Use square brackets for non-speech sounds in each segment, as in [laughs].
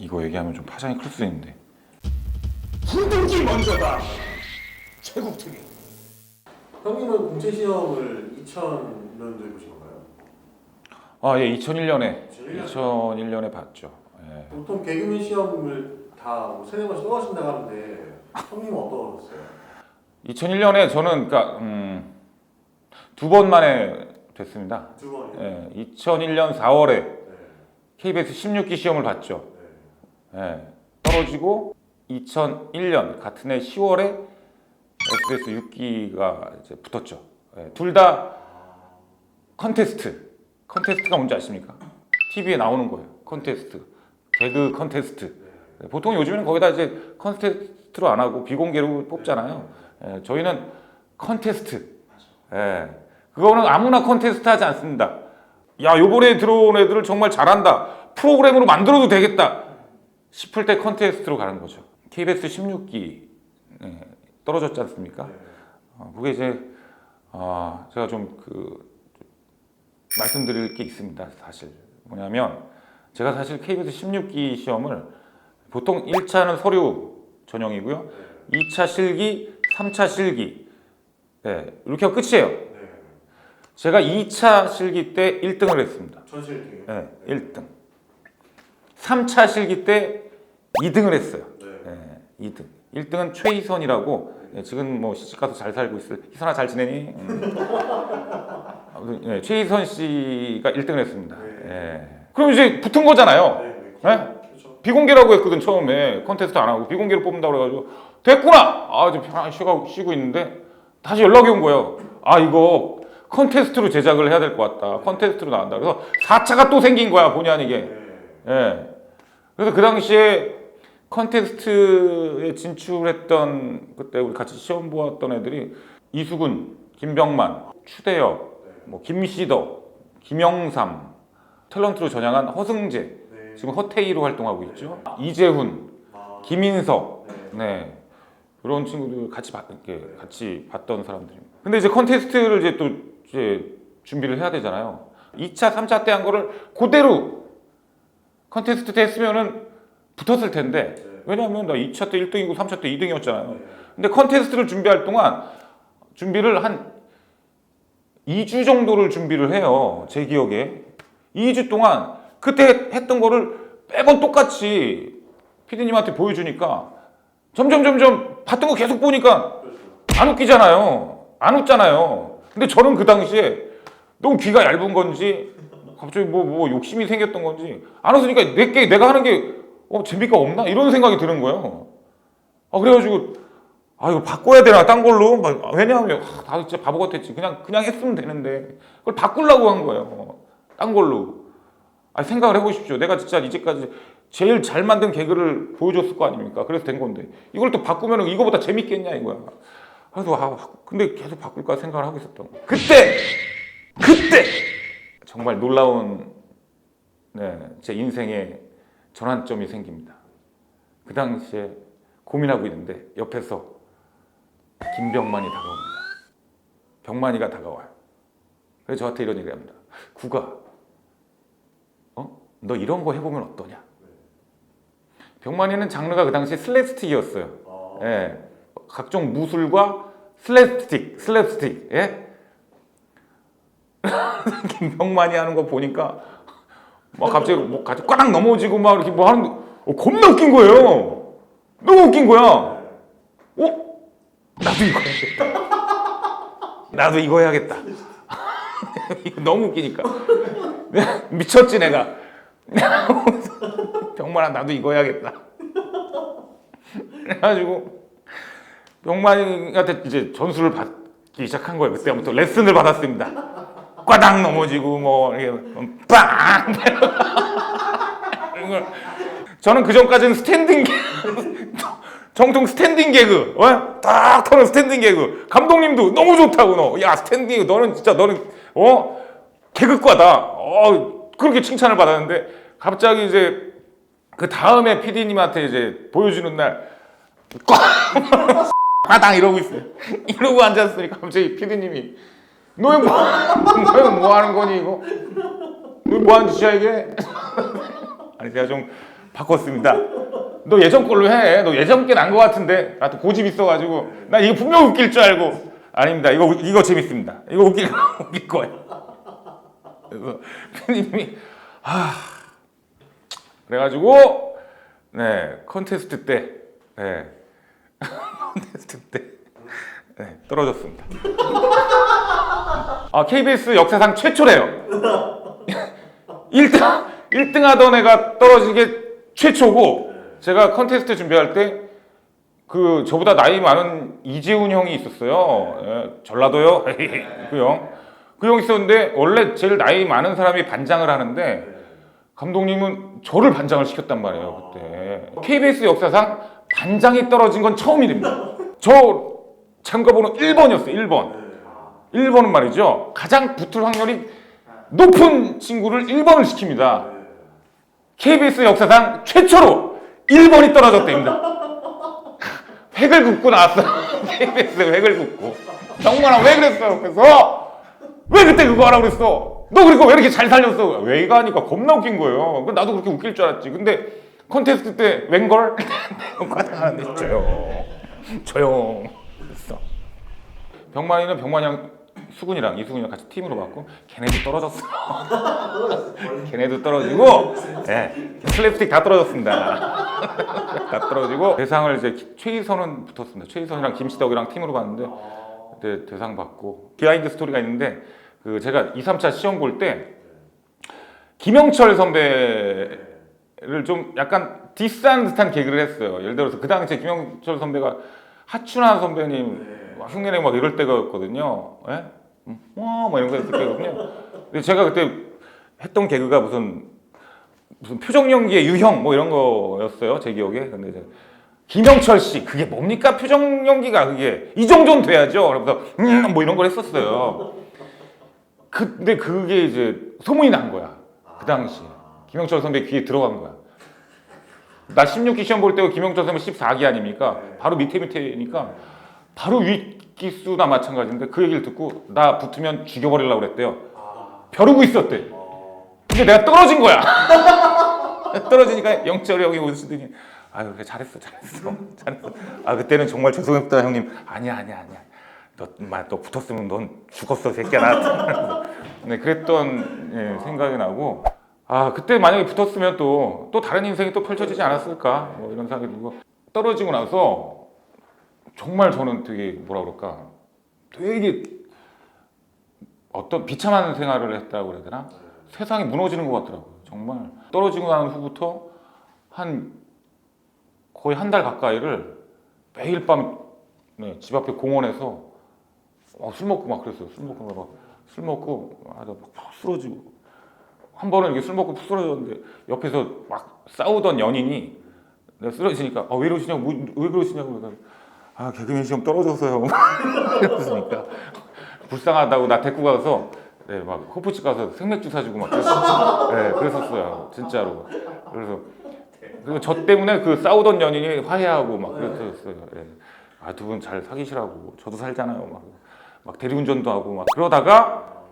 이거 얘기하면 좀 파장이 클 수도 있는데 후등기 먼저다. 최국팀이. 형님은 공채 시험을 2000년도에 보신 건가요? 아 예 2001년에 2001년? 2001년에 봤죠. 예. 보통 개그맨 시험을 다뭐 세네 번씩 떠가신다고 하는데 형님은 어떠셨어요? 2001년에 저는 그러니까 음, 두 번 만에 됐습니다. 두 번이요? 예, 2001년 4월에 네. KBS 16기 시험을 봤죠. 네. 예, 떨어지고 2001년 같은 해 10월에 SBS 6기가 이제 붙었죠. 예, 둘다 컨테스트. 컨테스트가 뭔지 아십니까? TV에 나오는 거예요. 컨테스트. 개그 컨테스트. 예, 보통 요즘에는 거기다 이제 컨테스트로 안 하고 비공개로 뽑잖아요. 예, 저희는 컨테스트. 예, 그거는 아무나 컨테스트 하지 않습니다. 야, 요번에 들어온 애들을 정말 잘한다. 프로그램으로 만들어도 되겠다. 싶을 때 컨테스트로 가는 거죠. KBS 16기 예, 떨어졌지 않습니까? 네. 어, 그게 이제 아, 제가 좀 그 말씀드릴 게 있습니다. 사실 뭐냐면 제가 사실 KBS 16기 시험을 보통 1차는 서류 전형이고요. 2차 실기, 3차 실기 네, 이렇게 하고 끝이에요. 네. 제가 2차 실기 때 1등을 했습니다. 전실팀. 네, 1등. 3차 실기 때 2등을 했어요. 네. 네, 2등. 1등은 최희선이라고 예, 지금 뭐 시집 가서 잘 살고 있을 희선아 잘 지내니? 음. [laughs] 아무튼, 예, 최희선 씨가 1등을 했습니다. 예. 그럼 이제 붙은 거잖아요. 네. 네. 네? 그렇죠. 비공개라고 했거든 처음에 컨테스트 안 하고 비공개로 뽑는다고 그래가지고 됐구나. 아 이제 편하게 쉬고 쉬고 있는데 다시 연락이 온 거예요. 아 이거 컨테스트로 제작을 해야 될 것 같다. 컨테스트로 나간다. 그래서 4차가 또 생긴 거야 본의 아니게. 네. 예. 그래서 그 당시에 컨테스트에 진출했던 그때 우리 같이 시험 보았던 애들이 이수근, 김병만, 추대엽, 뭐 김시더, 김영삼, 탤런트로 전향한 허승재, 네. 지금 허태희로 활동하고 있죠. 이재훈, 아, 김인석, 네. 네. 그런 친구들 같이 봤, 이렇게 같이 봤던 사람들입니다. 근데 이제 컨테스트를 이제 또 이제 준비를 해야 되잖아요. 2차, 3차 때 한 거를 그대로 컨테스트 때 했으면은 붙었을 텐데 네. 왜냐하면 나 2차 때 1등이고 3차 때 2등이었잖아요. 네. 근데 컨테스트를 준비할 동안 준비를 한 2주 정도를 준비를 해요. 제 기억에. 2주 동안 그때 했던 거를 매번 똑같이 피디님한테 보여주니까 점점 점점 봤던 거 계속 보니까 그렇죠. 안 웃기잖아요. 안 웃잖아요. 근데 저는 그 당시에 너무 귀가 얇은 건지 갑자기 뭐, 뭐 욕심이 생겼던 건지 안 웃으니까 내게 내가 하는 게 어, 재미가 없나? 이런 생각이 드는 거예요. 아, 그래가지고 아, 이거 바꿔야 되나? 딴 걸로? 막, 왜냐하면 아, 나 진짜 바보 같았지. 그냥, 그냥 했으면 되는데 그걸 바꾸려고 한 거예요. 딴 걸로. 아, 생각을 해보십시오. 내가 진짜 이제까지 제일 잘 만든 개그를 보여줬을 거 아닙니까? 그래서 된 건데 이걸 또 바꾸면 이거보다 재밌겠냐 이거야. 그래서 아, 근데 계속 바꿀까 생각을 하고 있었던 거예요. 그때 그때 정말 놀라운 네, 제 인생의 전환점이 생깁니다. 그 당시에 고민하고 있는데 옆에서 김병만이 다가옵니다. 병만이가 다가와요. 그래서 저한테 이런 얘기를 합니다. 구가, 어? 너 이런 거 해보면 어떠냐? 병만이는 장르가 그 당시에 슬랩스틱이었어요. 아, 예. 각종 무술과 슬랩스틱, 슬랩스틱, 예? [laughs] 김병만이 하는 거 보니까 막 갑자기 뭐 같이 꽉 넘어지고 막 이렇게 뭐 하는 어, 겁나 웃긴 거예요. 너무 웃긴 거야. 어? 나도 이거 해야겠다. [laughs] 나도 이거 해야겠다. [laughs] 너무 웃기니까. 미쳤지 내가. 병만아 나도 이거 해야겠다. 그래가지고 병만이한테 이제 전수를 받기 시작한 거예요. 그때부터 레슨을 받았습니다. 꽈당 넘어지고 뭐 이렇게 빵. 이걸 저는 그 전까지는 스탠딩 개그, 정통 스탠딩 개그, 어? 딱 터는 스탠딩 개그. 감독님도 너무 좋다고 너. 야 스탠딩 너는 진짜 너는 어 개그과다. 어 그렇게 칭찬을 받았는데 갑자기 이제 그 다음에 PD님한테 이제 보여주는 날 꽝! 꽝당 [laughs] 이러고 있어요. 이러고 앉았으니까 갑자기 PD님이 너왜 뭐, [laughs] 너왜 뭐 하는 거니 이거? 너뭐 하는 짓이야 이게? 아니 제가 좀 바꿨습니다. 너 예전 걸로 해. 너 예전 게난것 같은데. 나또 고집 있어가지고 나 이거 분명 웃길 줄 알고 아닙니다. 이거 이거 재밌습니다. 이거 웃길 [laughs] 웃길 거예요. 그래서 피디님이 아 그래가지고 네 컨테스트 때 네. [laughs] 컨테스트 때 네, 떨어졌습니다. 아 KBS 역사상 최초래요. 1등 1등 하던 애가 떨어지게 최초고 제가 컨테스트 준비할 때 그 저보다 나이 많은 이재훈 형이 있었어요. 예, 전라도요. [laughs] 그 형. 그 형 있었는데 원래 제일 나이 많은 사람이 반장을 하는데 감독님은 저를 반장을 시켰단 말이에요 그때. KBS 역사상 반장이 떨어진 건 처음이랍니다. 저 참가번호 1번이었어요. 1번. 1번은 말이죠. 가장 붙을 확률이 높은 친구를 1번을 시킵니다. KBS 역사상 최초로 1번이 떨어졌답니다. [laughs] 획을 긋고 나왔어요. [laughs] KBS에 획을 긋고. 정말아 왜 그랬어요? 그래서 왜 그때 그거 하라고 그랬어? 너 그리고 왜 이렇게 잘 살렸어? 왜 이거 하니까 겁나 웃긴 거예요. 그 나도 그렇게 웃길 줄 알았지. 근데 컨테스트 때 웬걸? 조용. 조용. 그랬어. 병만이는 병만이랑 수근이랑 이수근이랑 같이 팀으로 받고 걔네도 떨어졌어. [laughs] 걔네도 떨어지고 예, 슬랩스틱 다 떨어졌습니다. 다 떨어지고 대상을 이제 최희선은 붙었습니다. 최희선이랑 김시덕이랑 팀으로 봤는데 그때 대상 받고 비하인드 스토리가 있는데 그 제가 2, 3차 시험 볼 때 김영철 선배를 좀 약간 디스한 듯한 개그를 했어요. 예를 들어서 그 당시에 김영철 선배가 하춘아 선배님 막 흉내내고 막 이럴 때였거든요. 예? 음, 와, 뭐 이런 거 했을 때거든요. 근데 제가 그때 했던 개그가 무슨 무슨 표정 연기의 유형 뭐 이런 거였어요 제 기억에. 근데 이제 김영철 씨 그게 뭡니까 표정 연기가 그게 이 정도는 돼야죠. 그래서 음 뭐 이런 걸 했었어요. 근데 그게 이제 소문이 난 거야 그 당시 김영철 선배 귀에 들어간 거야. 나 16기 시험 볼 때 김영철 선배 14기 아닙니까? 바로 밑에 밑에니까 바로 위 기수나 마찬가지인데 그 얘기를 듣고 나 붙으면 죽여버리려고 그랬대요. 벼르고 있었대. 근데 내가 떨어진 거야. [laughs] 떨어지니까 영철이 형이 웃으시더니 아유 잘했어 잘했어 [laughs] 잘했어. 아 그때는 정말 죄송했다 형님. 아니야 아니야 아니야. 너만 붙었으면 넌 죽었어 새끼야 나. [laughs] 네 그랬던 예, 생각이 나고 아 그때 만약에 붙었으면 또 또 다른 인생이 또 펼쳐지지 않았을까 뭐 이런 생각이 들고 떨어지고 나서 정말 저는 되게 뭐라 그럴까? 되게 어떤 비참한 생활을 했다고 그래야 되나? 세상이 무너지는 것 같더라고요 정말. 떨어지고 난 후부터 한 거의 한 달 가까이를 매일 밤 네, 집 앞에 공원에서 어, 술 먹고 막 그랬어요. 술 먹고 막술 먹고 아주 막 쓰러지고. 한 번은 이렇게 술 먹고 푹 쓰러졌는데 옆에서 막 싸우던 연인이 내가 쓰러지니까 아, 왜 이러시냐고 뭐, 왜 그러시냐고 그러니까 아 개그맨 시험 떨어졌어요 [laughs] 이러니까 불쌍하다고 나 데리고 가서 네, 막 호프집 가서 생맥주 사주고 막 그랬었어요. 네, 그랬었어요 진짜로 그래서 그리고 저 때문에 그 싸우던 연인이 화해하고 막 그랬었어요 예. 아두 분 잘 사귀시라고 저도 살잖아요 막, 막 대리운전도 하고 막 그러다가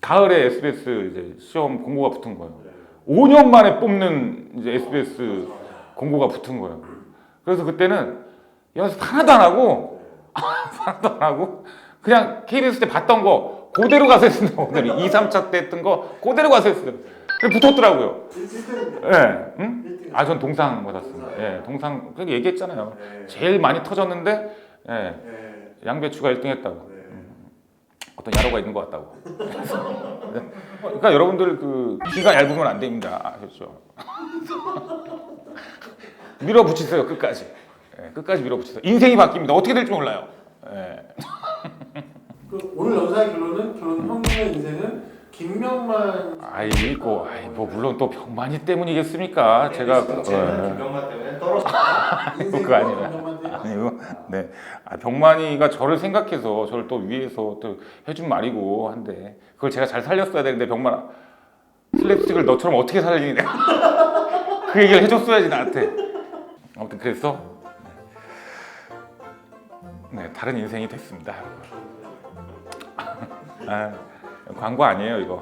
가을에 SBS 이제 시험 공고가 붙은 거예요. 5년 만에 뽑는 이제 SBS 공고가 붙은 거예요. 그래서 그때는 연습 하나도 안 하고 [laughs] 하나도 안 하고 그냥 KBS 때 봤던 거 그대로 가서 했어요. 오늘 2, 3차 때 했던 거 그대로 가서 했어요. 그래 붙었더라고요. 예. 네. 응? 아, 전 동상 받았습니다. 예, 동상 그렇게 얘기했잖아요. 제일 많이 터졌는데 예, 양배추가 1등 했다고. 어떤 야로가 있는 것 같다고. 네. 그러니까 여러분들 그 귀가 얇으면 안 됩니다. 아셨죠? [laughs] 밀어붙이세요 끝까지. 예, 끝까지 밀어붙이세요. 인생이 바뀝니다. 어떻게 될지 몰라요. 예. [laughs] 그 오늘 영상의 결론은 결론 형님의 인생은 김명만 아이 있고, 아이 뭐 물론 또 병만이 때문이겠습니까? 제가 예. 김병만 때문에 떨어졌다. 그거. 김명만 때문에 [laughs] 아니고, 네. 아, 병만이가 저를 생각해서 저를 또 위해서 또 해준 말이고 한데 그걸 제가 잘 살렸어야 되는데 병만아 슬랩스틱을 너처럼 어떻게 내가 [laughs] 그 얘기를 해줬어야지 나한테. 아무튼 네, 네, 다른 인생이 됐습니다. [laughs] 아, 광고 아니에요 이거.